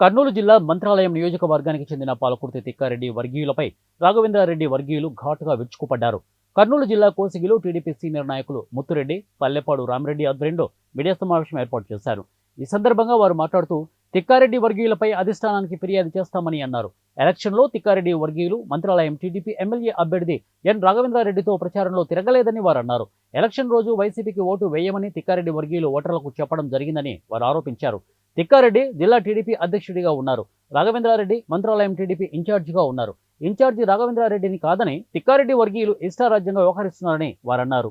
కర్నూలు జిల్లా మంత్రాలయం నియోజకవర్గానికి చెందిన పాలకుర్తి తిక్కారెడ్డి వర్గీయులపై రాఘవేంద్రారెడ్డి వర్గీయులు ఘాటుగా విరుచుకుపడ్డారు. కర్నూలు జిల్లా కోసిగిలో టీడీపీ సీనియర్ నాయకులు ముత్తురెడ్డి పల్లెపాడు రామిరెడ్డి ఆధ్వర్యంలో మీడియా సమావేశం ఏర్పాటు చేశారు. ఈ సందర్భంగా వారు మాట్లాడుతూ తిక్కారెడ్డి వర్గీయులపై అధిష్టానానికి ఫిర్యాదు చేస్తామని అన్నారు. ఎలక్షన్లో తిక్కారెడ్డి వర్గీయులు మంత్రాలయం టీడీపీ ఎమ్మెల్యే అభ్యర్థి ఎన్ రాఘవేంద్రారెడ్డితో ప్రచారంలో తిరగలేదని వారు అన్నారు. ఎలక్షన్ రోజు వైసీపీకి ఓటు వేయమని తిక్కారెడ్డి వర్గీయులు ఓటర్లకు చెప్పడం జరిగిందని వారు ఆరోపించారు. తిక్కారెడ్డి జిల్లా టీడీపీ అధ్యక్షుడిగా ఉన్నారు. రాఘవేంద్రారెడ్డి మంత్రాలయం టీడీపీ ఇన్ఛార్జిగా ఉన్నారు. ఇన్ఛార్జి రాఘవేంద్రారెడ్డిని కాదని తిక్కారెడ్డి వర్గీయులు ఇష్టారాజ్యంగా వ్యవహరిస్తున్నారని వారన్నారు.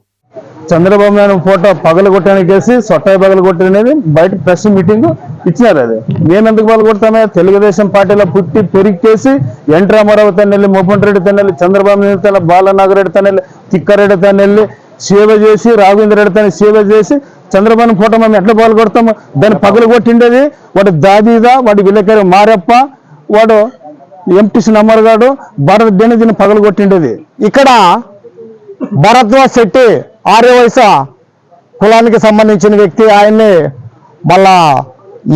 చంద్రబాబు నాయుడు ఫోటో పగలు కొట్టడానికి వేసి సొట్టాయి పగలు కొట్టనేది బయట ప్రెస్ మీటింగ్ ఇచ్చినారు అది. నేను ఎందుకు పగలు తెలుగుదేశం పార్టీలో పుట్టి పెరిగేసి ఎన్ రామారావు తన్నెల్లి మోపన్ రెడ్డి తన్నెల్లి చంద్రబాబు నాయుడు తన బాలనాగరెడ్డి తన్నెల్లి తిక్కారెడ్డి తన్నెల్లి సేవ చేసి రాఘవేంద్ర రెడ్డి తన సేవ చేసి చంద్రబాబు ఫోటో మేము ఎట్లా పగలు కొడతాము దాన్ని పగలు కొట్టిండేది వాడు దాదీదా వాడు విలేకరి మారప్ప వాడు ఎంటీసీ నమ్మర్ గాడు భరత్ దేని దీన్ని పగలు కొట్టిండేది ఇక్కడ భరద్వాజ్ శెట్టి ఆర్య వయస కులానికి సంబంధించిన వ్యక్తి ఆయన్ని మళ్ళా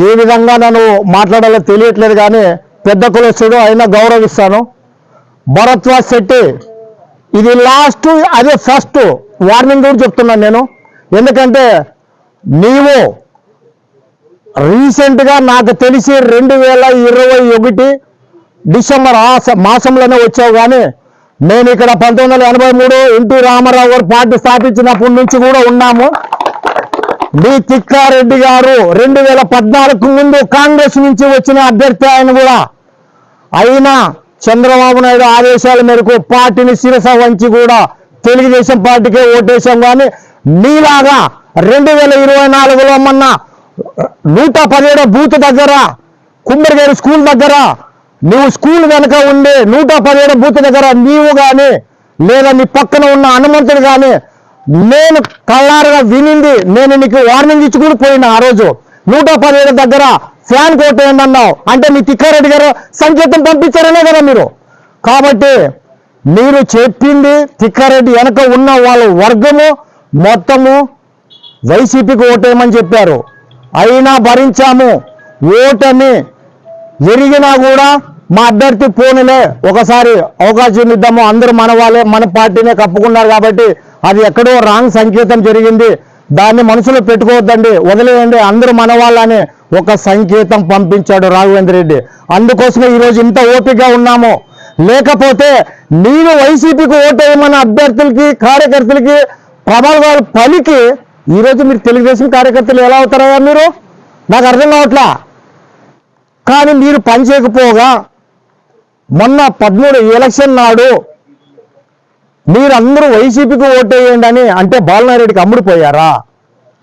ఏ విధంగా నన్ను మాట్లాడాలో తెలియట్లేదు కానీ పెద్ద కులస్తుడు అయినా గౌరవిస్తాను. భరద్వాజ్ శెట్టి ఇది లాస్ట్ అదే ఫస్ట్ వార్నింగ్ కూడా చెప్తున్నాను నేను. ఎందుకంటే నీవు రీసెంట్గా నాకు తెలిసి రెండు వేల ఇరవై ఒకటి డిసెంబర్ మాసంలోనే వచ్చావు కానీ నేను ఇక్కడ పంతొమ్మిది వందల ఎనభై మూడు ఎన్టీ రామారావు గారు పార్టీ స్థాపించినప్పటి నుంచి కూడా ఉన్నాము. డి తిక్కారెడ్డి గారు రెండు వేల పద్నాలుగు ముందు కాంగ్రెస్ నుంచి వచ్చిన అభ్యర్థి ఆయన కూడా. అయినా చంద్రబాబు నాయుడు ఆదేశాల మేరకు పార్టీని శిరస వంచి కూడా తెలుగుదేశం పార్టీకే ఓటేశాం కానీ నీలాగా రెండు వేల ఇరవై నాలుగులో మొన్న నూట పదిహేడు బూత్ దగ్గర కుమ్మరిగారి స్కూల్ దగ్గర నువ్వు స్కూల్ వెనక ఉండి నూట పదిహేడు బూత్ దగ్గర నీవు కానీ లేదా నీ పక్కన ఉన్న హనుమంతుడు కానీ నేను కళ్ళారుగా వినింది నేను నీకు వార్నింగ్ ఇచ్చి కూడా పోయినా ఆ రోజు. నూట పదిహేడు దగ్గర ఫ్యాన్ కొట్టేయండి అన్నావు అంటే మీ తిక్కారెడ్డి గారు సంకేతం పంపించారనే కదా మీరు. కాబట్టి మీరు చెప్పింది తిక్కారెడ్డి వెనక ఉన్న వాళ్ళ వర్గము మొత్తము వైసీపీకి ఓటేయమని చెప్పారు. అయినా భరించాము. ఓటమి ఎరిగినా కూడా మా అభ్యర్థి పోనులే. ఒకసారి అవకాశం ఇద్దాము. అందరూ మన వాళ్ళే మన పార్టీనే కప్పుకున్నారు కాబట్టి అది ఎక్కడో రాంగ్ సంకేతం జరిగింది. దాన్ని మనసులో పెట్టుకోవద్దండి. వదిలేయండి. అందరూ మన వాళ్ళని ఒక సంకేతం పంపించాడు రాఘవేంద్ర రెడ్డి. అందుకోసమే ఈరోజు ఇంత ఓపికగా ఉన్నాము. లేకపోతే నేను వైసీపీకి ఓటేయమన్న అభ్యర్థులకి కార్యకర్తలకి ప్రబలాలు పలికి ఈరోజు మీరు తెలుగుదేశం కార్యకర్తలు ఎలా అవుతారా మీరు? నాకు అర్థం కావట్లా? కానీ మీరు పని చేయకపోగా మొన్న పదమూడు ఎలక్షన్ నాడు మీరందరూ వైసీపీకి ఓటేయండి అని అంటే బాలనారెడ్డికి అమ్ముడిపోయారా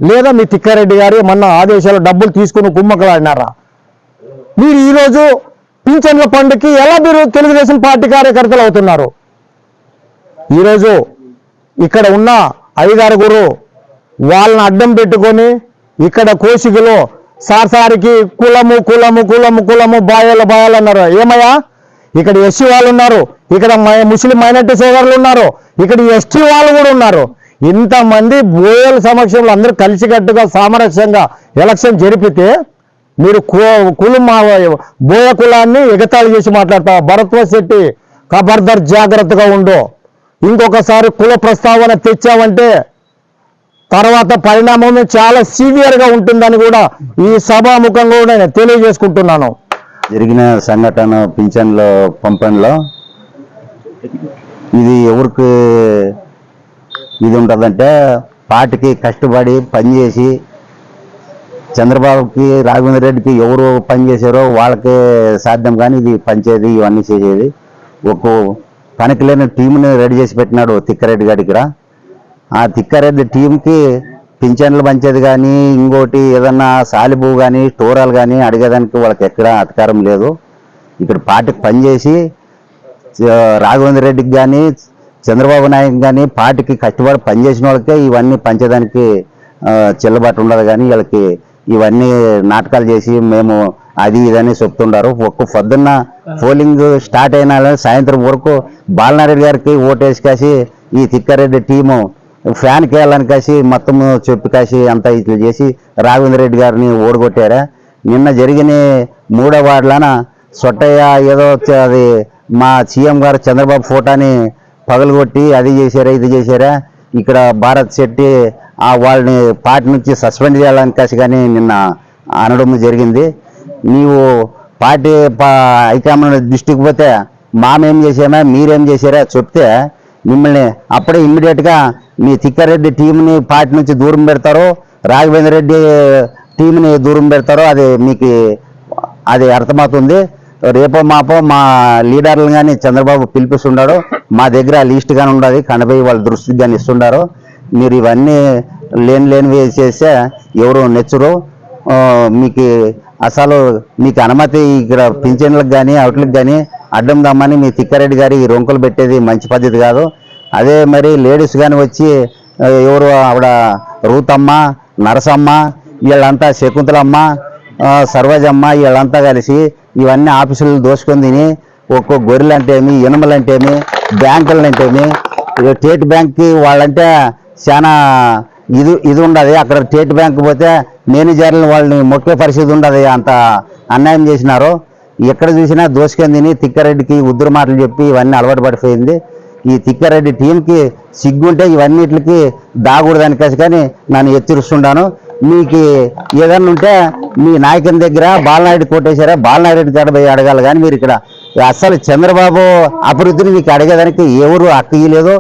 లేదా మీ తిక్కారెడ్డి గారి మొన్న ఆదేశాలు డబ్బులు తీసుకుని కుమ్మకలాడినారా మీరు ఈరోజు పింఛన్ల పండుగకి ఎలా మీరు తెలుగుదేశం పార్టీ కార్యకర్తలు అవుతున్నారు? ఈరోజు ఇక్కడ ఉన్న ఐదారుగురు వాళ్ళని అడ్డం పెట్టుకొని ఇక్కడ కోసికలో సార్సారికి కులము కులము కులము కులము బాయలు బాయలు అన్నారు. ఏమయ్యా? ఇక్కడ ఎస్సీ వాళ్ళు ఉన్నారు ఇక్కడ ముస్లిం మైనార్టీ సోదరులు ఉన్నారు ఇక్కడ ఎస్టీ వాళ్ళు కూడా ఉన్నారు. ఇంతమంది బోయల సమక్షంలో అందరూ కలిసికట్టుగా సామరస్యంగా ఎలక్షన్ జరిపితే మీరు కు- కులం మా- బోయ కులాన్ని ఎగతాళి చేసి మాట్లాడతారు భరత్వ శెట్టి ఖబర్దార్ జాగ్రత్తగా ఉండు. ఇంకొకసారి కుల ప్రస్తావన తెచ్చావంటే తర్వాత పరిణామం చాలా సీవియర్గా ఉంటుందని కూడా ఈ సభాముఖంగా కూడా నేను తెలియజేసుకుంటున్నాను. జరిగిన సంఘటన పింఛన్లో పంపంలో ఇది ఎవరికి ఇది ఉంటుందంటే పార్టీకి కష్టపడి పనిచేసి చంద్రబాబుకి రాఘవేంద్ర రెడ్డికి ఎవరు పనిచేసారో వాళ్ళకే సాధ్యం కానీ ఇది పనిచేది ఇవన్నీ చేసేది. ఒక పనికి లేని టీంని రెడీ చేసి పెట్టినాడు తిక్కారెడ్డి గారి ఇక్కడ ఆ తిక్కారెడ్డి టీంకి పింఛన్లు పంచేది కానీ ఇంకోటి ఏదన్నా సాలిబు కానీ టోరాలు కానీ అడిగేదానికి వాళ్ళకి ఎక్కడ అధికారం లేదు. ఇక్కడ పార్టీకి పనిచేసి రాఘవేంద్ర రెడ్డికి కానీ చంద్రబాబు నాయుడు కానీ పార్టీకి కష్టపడి పనిచేసిన వాళ్ళకే ఇవన్నీ పంచేదానికి చెల్లుబాటు ఉండదు కానీ వీళ్ళకి ఇవన్నీ నాటకాలు చేసి మేము అది ఇదని చెప్తుండారు. ఒక్క పొద్దున్న పోలింగ్ స్టార్ట్ అయిన సాయంత్రం వరకు బాలనారెడ్డి గారికి ఓటేసి కాసి ఈ తిక్కారెడ్డి టీము ఫ్యాన్కి వేయాలని కాసి మొత్తం చెప్పు కాసి అంతా ఇట్లా చేసి రాఘవేంద్ర రెడ్డి గారిని ఓడగొట్టారా? నిన్న జరిగిన మూడో వార్డులన సొట్టయ్య ఏదో అది మా సీఎం గారు చంద్రబాబు ఫోటోని పగలగొట్టి అది చేశారా ఇది చేశారా? ఇక్కడ భారత్ శెట్టి ఆ వాళ్ళని పార్టీ నుంచి సస్పెండ్ చేయాలని కాసి కానీ నిన్న అనడం జరిగింది. నీవు పార్టీ పా హైకమాండ్ దృష్టికి పోతే మామేం చేసామా మీరేం చేశారా చెప్తే మిమ్మల్ని అప్పుడే ఇమ్మీడియట్గా మీ తిక్కారెడ్డి టీంని పార్టీ నుంచి దూరం పెడతారో రాఘవేంద్ర రెడ్డి టీంని దూరం పెడతారో అది మీకు అది అర్థమవుతుంది. రేపో మాపో మా లీడర్లు కానీ చంద్రబాబు పిలిపిస్తున్నాడు మా దగ్గర లిస్ట్ కానీ ఉండదు కనబోయి వాళ్ళ దృష్టికి కానీ ఇస్తుండారు మీరు ఇవన్నీ లేని లేనివి చేస్తే ఎవరు నెచ్చరు మీకు అసలు మీకు అనుమతి ఇక్కడ పింఛన్లకు కానీ అవుట్లకు కానీ అడ్డం దమ్మని మీ తిక్కారెడ్డి గారి ఈ రొంకులు పెట్టేది మంచి పద్ధతి కాదు. అదే మరి లేడీస్ కానీ వచ్చి ఎవరు ఆవిడ రూతమ్మ నరసమ్మ వీళ్ళంతా శకుంతలమ్మ సర్వజమ్మ వీళ్ళంతా కలిసి ఇవన్నీ ఆఫీసులు దోసుకొని తిని ఒక్కో గొర్రెలు అంటేమి ఇనుమలు అంటేమి బ్యాంకులు అంటేమి స్టేట్ బ్యాంక్కి వాళ్ళంటే చాలా ఇది ఇది ఉండదు. అక్కడ స్టేట్ బ్యాంక్ పోతే మేనేజర్లు వాళ్ళని మొక్కే పరిస్థితి ఉండదు. అంత అన్యాయం చేసినారు. ఎక్కడ చూసినా దోసుకొని తిని తిక్కారెడ్డికి ఉద్దురు మాటలు చెప్పి ఇవన్నీ అలవాటు పడిపోయింది. ఈ తిక్కారెడ్డి టీంకి సిగ్గుంటే ఇవన్నిటికి దాగూడదని కసి కానీ నన్ను హెచ్చరిస్తున్నాను మీకు ఏదన్నా ఉంటే మీ నాయకుని దగ్గర బాలనాయుడు కొట్టేశారా బాలనాయుడు కాడ పోయి అడగాలి కానీ మీరు ఇక్కడ అసలు చంద్రబాబు అభివృద్ధిని మీకు అడిగేదానికి ఎవరు హక్కు ఇవ్వలేదు